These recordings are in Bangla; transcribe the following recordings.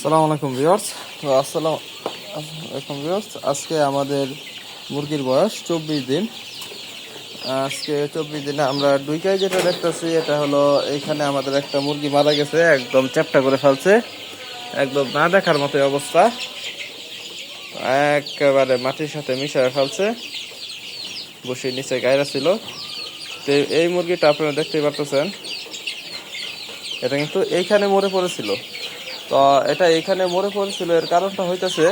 আসসালামু আলাইকুম ভিউয়ার্স। তো আসসালামু আলাইকুম ভিউয়ার্স। আজকে আমাদের মুরগির বয়স চব্বিশ দিন। আজকে চব্বিশ দিনে আমরা দুই কেজি যেটা দেখতেছি, এটা হলো এখানে আমাদের একটা মুরগি মারা গেছে, একদম চ্যাপটা করে ফেলছে। একদম না দেখার মতো অবস্থা। একেবারে মাটির সাথে মিশায় ফেলছে। বসে নিচে গায়রা ছিল। তো এই মুরগিটা আপনারা দেখতেই পারতেছেন। এটা কিন্তু এইখানে মরে পড়েছিল। তো এটা এখানে মরে পড়েছিল। এর কারণটা হইতেছে,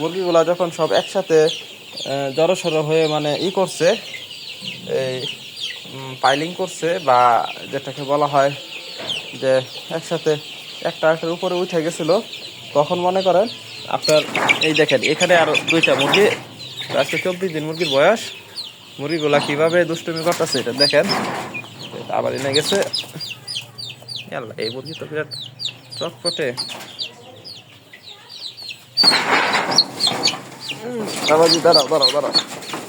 মুরগিগুলা যখন সব একসাথে জড়ো সড়ো হয়ে মানে ই করছে, এই পাইলিং করছে বা যেটাকে বলা হয় যে একসাথে একটা একটার উপরে উঠে গেছিল, তখন মনে করেন আপনার, এই দেখেন, এখানে আরও দুইটা মুরগি আজকে চব্বিশ দিন মুরগির বয়স, মুরগিগুলা কীভাবে দুষ্টুমি করতেছে এটা দেখেন। আবার এনে গেছে। এই মুরগি তো বিরাট চটপটে। বাবাজি দাঁড়াও দাঁড়াও দাঁড়াও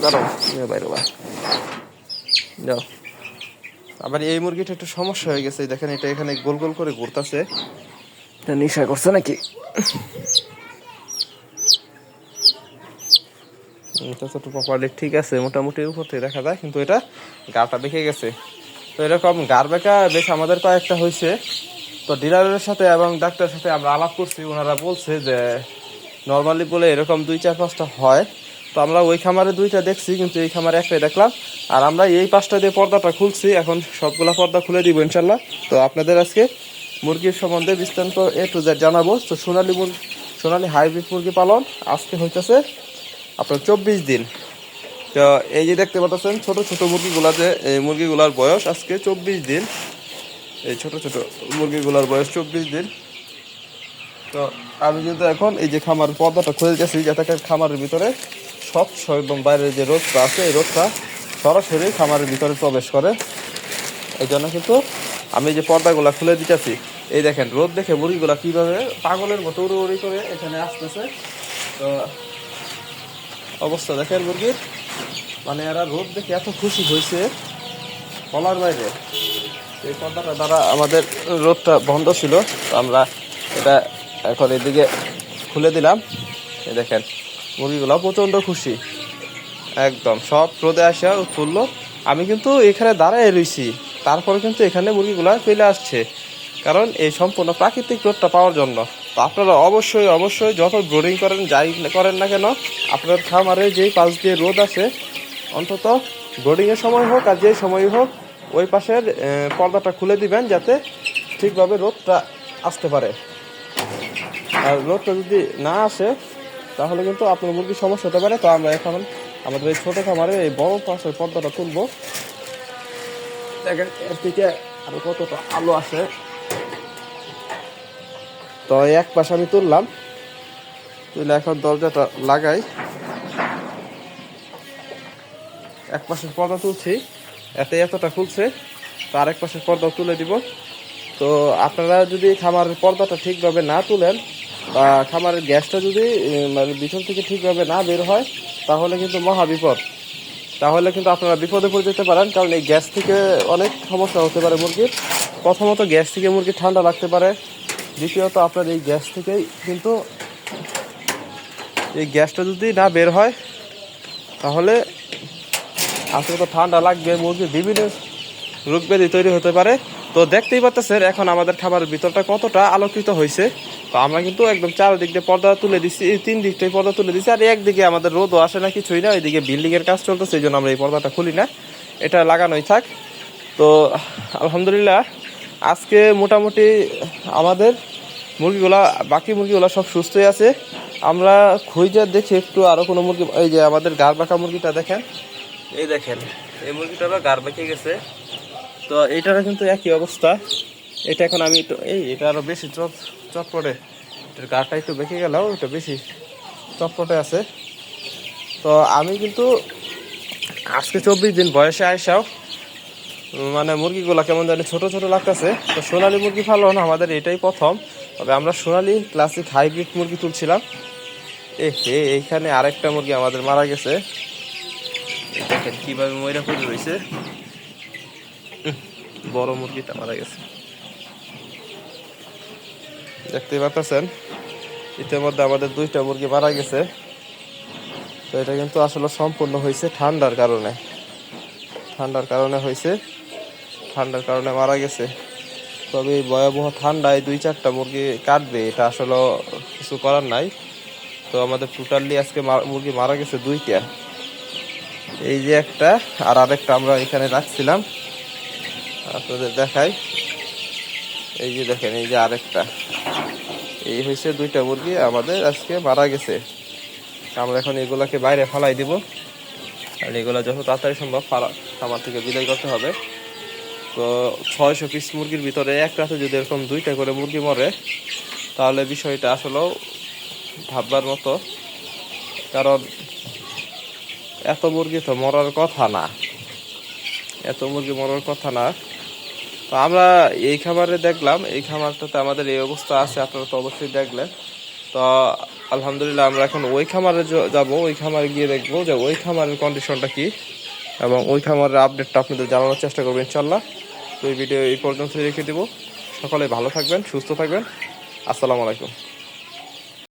দাঁড়াও। নিয়ে বাইরে বা। যাও। আবার এই মুরগিটা একটু সমস্যা হয়ে গেছে দেখেন এটা এখানে গোল গোল করে ঘুরতেছে। এটা নেশা করছে নাকি? এটা তো প্রপারলি ঠিক আছে মোটামুটি উপর থেকে দেখা যায় কিন্তু এটা গাটা বেঁকে গেছে। তো এরকম গার বেঁকা বেশ আমাদের কয়েকটা হয়েছে। তো ডিলারের সাথে এবং ডাক্তারের সাথে আমরা আলাপ করছি, ওনারা বলছে যে নর্মালি বলে এরকম দুই চার পাঁচটা হয়। তো আমরা ওই খামারে দুইটা দেখছি, কিন্তু এই খামারে একটাই দেখলাম। আর আমরা এই পাঁচটা দিয়ে পর্দাটা খুলছি, এখন সবগুলা পর্দা খুলে দিব ইনশাল্লাহ। তো আপনাদের আজকে মুরগির সম্বন্ধে বিস্তারিত এ টু জেড জানাব। তো সোনালি মুরগি সোনালি হাইব্রিড মুরগি পালন আজকে হইতেছে আপনার চব্বিশ দিন। তো এই যে দেখতে পাচ্ছেন, ছোট ছোট মুরগিগুলা যে, এই মুরগিগুলার বয়স আজকে চব্বিশ দিন। এই ছোট ছোট মুরগিগুলার বয়স চব্বিশ দিন। তো আমি কিন্তু এখন এই যে খামার পর্দাটা খুলে দিতেছি, যাতে খামারের ভিতরে স্বচ্ছ এবং বাইরের যে রোদটা আছে, এই রোদটা সরাসরি খামারের ভিতরে প্রবেশ করে। এই জন্য কিন্তু আমি যে পর্দাগুলা খুলে দিতেছি, এই দেখেন রোদ দেখে মুরগিগুলা কীভাবে পাগলের মতো উড়ি উড়ি করে এখানে আসতেছে। তো অবস্থা দেখেন মুরগির মানে এরা রোদ দেখে এত খুশি হয়েছে বলার বাইরে। এই পর্দাটা দ্বারা আমাদের রোদটা বন্ধ ছিল, তো আমরা এটা এখন এদিকে খুলে দিলাম। এই দেখেন মুরগিগুলো প্রচণ্ড খুশি। একদম, সব রোদে আসা তুললো আমি কিন্তু এখানে দাঁড়ায় রইছি, তারপরে কিন্তু এখানে মুরগিগুলো চলে আসছে, কারণ এই সম্পূর্ণ প্রাকৃতিক রোদটা পাওয়ার জন্য। তো আপনারা অবশ্যই অবশ্যই যত ব্রোডিং করেন, যাই করেন না কেন, আপনার খামারে যেই পাশ দিয়ে রোদ আছে অন্তত ব্রোডিংয়ের সময় হোক আর যে সময় হোক ওই পাশের পর্দাটা খুলে দিবেন যাতে ঠিকভাবে রোদটা আসতে পারে। আর রোদটা যদি না আসে, তাহলে কিন্তু আপনার মুরগির সমস্যা হতে পারে। তো আমরা এখন আমাদের এই ছোটো খামারে, এই বড় পাশের পর্দাটা তুলবো। দেখেন, এর থেকে আরও কতটা আলো আসে। তো এক পাশে আমি তুললাম। তুলে এখন দরজাটা লাগাই। এক পাশের পর্দা তুলছি। এতে এতটা খুলছে তো আরেক পাশের পর্দাও তুলে দিব। তো আপনারা যদি খামারের পর্দাটা ঠিকভাবে না তুলেন, বা খামারের গ্যাসটা যদি মানে ভিতর থেকে ঠিকভাবে না বের হয়, তাহলে কিন্তু মহা বিপদ। তাহলে কিন্তু আপনারা বিপদে পড়ে যেতে পারেন, কারণ এই গ্যাস থেকে অনেক সমস্যা হতে পারে মুরগির। প্রথমত গ্যাস থেকে মুরগি ঠান্ডা লাগতে পারে। দ্বিতীয়ত আপনার এই গ্যাস থেকেই কিন্তু এই গ্যাসটা যদি না বের হয়, তাহলে আসলে তো ঠান্ডা লাগবে মুরগি বিভিন্ন রোগ ব্যাধি তৈরি হতে পারে। তো দেখতেই পাচ্ছেন এখন আমাদের খাবারের ভিতরটা কতটা আলোকিত হয়েছে। তো আমরা কিন্তু একদম চারদিক দিয়ে পর্দা তুলে এই তিন দিকটাই পর্দা তুলে দিচ্ছি আর একদিকে আমাদের রোদও আসে না, কিছুই না, ওইদিকে বিল্ডিং এর কাজ চলতেছে, এই জন্য আমরা এই পর্দাটা খুলি না। এটা লাগানোই থাক। তো আলহামদুলিল্লাহ, আজকে মোটামুটি আমাদের মুরগিগুলা, বাকি মুরগিগুলা সব সুস্থই আছে। আমরা খুঁজে দেখি একটু আরও কোনো মুরগি, এই যে আমাদের গার বাঁকা মুরগিটা দেখেন। এই দেখেন, এই মুরগিটারও গার বেঁকে গেছে। তো এইটারও কিন্তু একই অবস্থা। এটা এখন আমি একটু এই, এটা আরও বেশি চপ চটপটে এটার গাটা একটু বেঁকে গেলেও এটা বেশি চটপটে আছে। তো আমি কিন্তু আজকে চব্বিশ দিন বয়সে আইসাও মানে মুরগিগুলো কেমন জানি ছোট ছোট লাগতেছে। তো সোনালি মুরগি পালন আমাদের এটাই প্রথম। তবে আমরা সোনালি ক্লাসিক হাইব্রিড মুরগি তুলছিলাম। এ, এইখানে আরেকটা মুরগি আমাদের মারা গেছে। দেখেন কীভাবে ময়রা পড়ে রয়েছে। বড় মুরগিটা মারা গেছে। দেখতে পাচ্ছেন ইতিমধ্যে আমাদের দুইটা মুরগি মারা গেছে। তো এটা কিন্তু আসলে সম্পূর্ণ হয়েছে ঠান্ডার কারণে। ঠান্ডার কারণে হয়েছে, ঠান্ডার কারণে মারা গেছে। তবে এই ভয়াবহ ঠান্ডায় দুই চারটা মুরগি কাটবে, এটা আসলে কিছু করার নাই। তো আমাদের টোটালি আজকে মুরগি মারা গেছে দুইটা। এই যে একটা, আর আরেকটা আমরা এখানে রাখছিলাম। আপনাদের দেখাই। এই যে দেখেন, এই যে আরেকটা। এই হয়েছে দুইটা মুরগি, আমাদের আজকে মারা গেছে। আমরা এখন এগুলাকে বাইরে ফালাই দিব। আর এগুলো যত তাড়াতাড়ি সম্ভব খামার থেকে বিদায় করতে হবে। তো ছয়শো পিস মুরগির ভিতরে এক রাতে যদি এরকম দুইটা করে মুরগি মরে, তাহলে বিষয়টা আসলেও ভাববার মতো। কারণ এত মুরগি তো মরার কথা না। এত মুরগি মরার কথা না। তো আমরা এই খামারে দেখলাম, এই খামারটাতে আমাদের এই অবস্থা আছে, আপনারা তো অবশ্যই দেখলেন। তো আলহামদুলিল্লাহ আমরা এখন ওই খামারে যাব, ওই খামারে গিয়ে দেখব যে ওই খামারের কন্ডিশনটা কি এবং ওই খামারের আপডেটটা আপনাদের জানানোর চেষ্টা করব ইনশাল্লাহ তো এই ভিডিও এই পর্যন্ত রেখে দেবো। সকলে ভালো থাকবেন, সুস্থ থাকবেন। আসসালামু আলাইকুম।